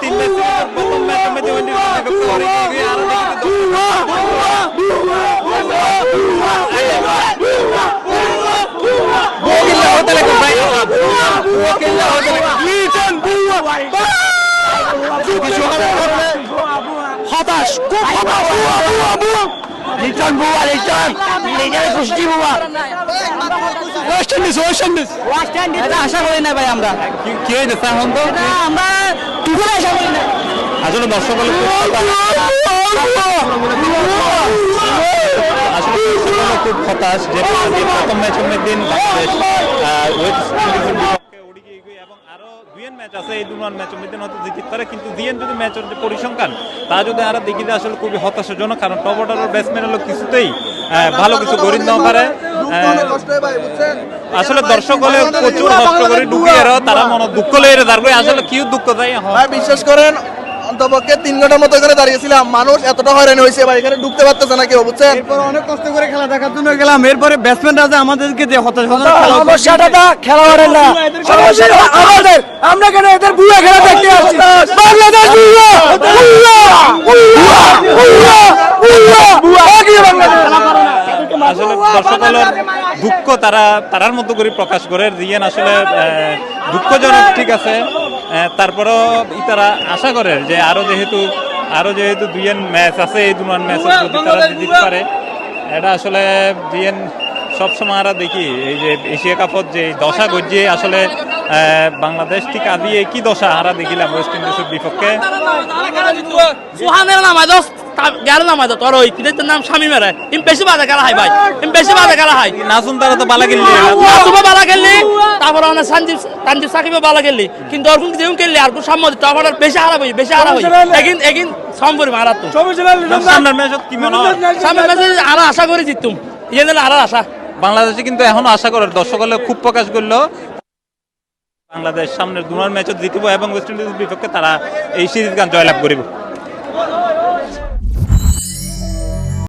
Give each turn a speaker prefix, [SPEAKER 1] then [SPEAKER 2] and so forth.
[SPEAKER 1] তিন ম্যাচ সিরিজের প্রথম ম্যাচের মধ্যে ওয়েস্ট ইন্ডিজের বিপক্ষে অনেক এগিয়ে আরও দেখি তো বকিল্লা হতে লাগে ভাই বকিল্লা হতে লাগে লিটন বুয়া
[SPEAKER 2] হতাশ খুব হতাশ বুয়া বুয়া বুয়া লিটন বুয়া লিটন লিটনের কুষ্টি বুয়া West Indies West Indies West Indies এটা আশা করি না ভাই আমরা
[SPEAKER 1] কি কি হয়েছে এখন তো
[SPEAKER 2] আমরা টুকুর আশা করি না
[SPEAKER 1] আসলে দর্শক খুব হতাশ, যে প্রথম বাংলাদেশ ম্যাচ যদি ম্যাচের যে পরিসংখ্যান, তা যদি আরও দেখিতে আসলে খুবই হতাশাজনক, কারণ ব্যাটসম্যান হলো কিছুতেই ভালো কিছু গড়িয়ে দেওয়া পারে আসলে দর্শক হলে প্রচুর কষ্ট করে তারা মনে দুঃখ লয়ে দাঁড় আসলে কি দুঃখ তাই
[SPEAKER 3] বিশ্বাস করেন অন্তপক্ষে তিন ঘণ্টার মতো এখানে দাঁড়িয়েছিলাম। মানুষ এতটা হয়রানি হয়েছে ভাই এখানে ঢুকতে পারতেছে না কেউ বুঝছেন?
[SPEAKER 4] এরপর অনেক কষ্ট করে খেলা দেখার জন্য গেলাম। এরপরে ব্যাটসম্যানরা যে আমাদেরকে যে হতাশ হতাশ খেলা
[SPEAKER 2] সমস্যাটা তো খেলোয়াড়ের না। সমস্যাটা আমাদের আমরা কেন এদের বুয়া খেলা দেখতে আসছি? বাংলাদেশ বুয়া বুয়া বুয়া বুয়া বুয়া বাংলাদেশ।
[SPEAKER 1] আসলে দর্শকের দুঃখ তারা তারার মতো করে প্রকাশ করে। রিয়েন আসলে দুঃখজনক ঠিক আছে। তারপরেও তারা আশা করে যে আরও যেহেতু আরও যেহেতু দুইয়েন ম্যাচ আছে এই দুমান ম্যাচ যদি তারা জিততে পারে এটা আসলে দুইয়ের সবসময় আমরা দেখি এই যে এশিয়া কাপত যে দশা গজিয়ে আসলে বাংলাদেশ ঠিক আদি কি দশা হারা দেখিলাম ওয়েস্ট ইন্ডিজের বিপক্ষে
[SPEAKER 5] সুহানের নামাজ গার নামাজ তোর ওই কিদের নাম? স্বামী ইম বেশি বাজে খেলা হয় ভাই। ইম বেশি বাজে খেলা হয়।
[SPEAKER 1] নাচুন তারা তো বালা গেলি।
[SPEAKER 5] তারপর সঞ্জীব কিন্তু ওরকম যেমন খেললি আর কোন সম্মতি তখন আর বেশি হারা হই বেশি হারা হই এগিন এগিন সম্পরি মারা তো।
[SPEAKER 1] সামনের ম্যাচত কি মনে হয়?
[SPEAKER 5] সামনে ম্যাচে আরও আশা করে জিতুম। ইয়ে আরও আশা।
[SPEAKER 1] বাংলাদেশে কিন্তু এখনও আশা করে দর্শক হলে খুব প্রকাশ করল। বাংলাদেশ সামনের দুনার ম্যাচত জিতিব এবং ওয়েস্ট ইন্ডিজের বিপক্ষে তারা এই সিরিজ গান জয়লাভ করিব।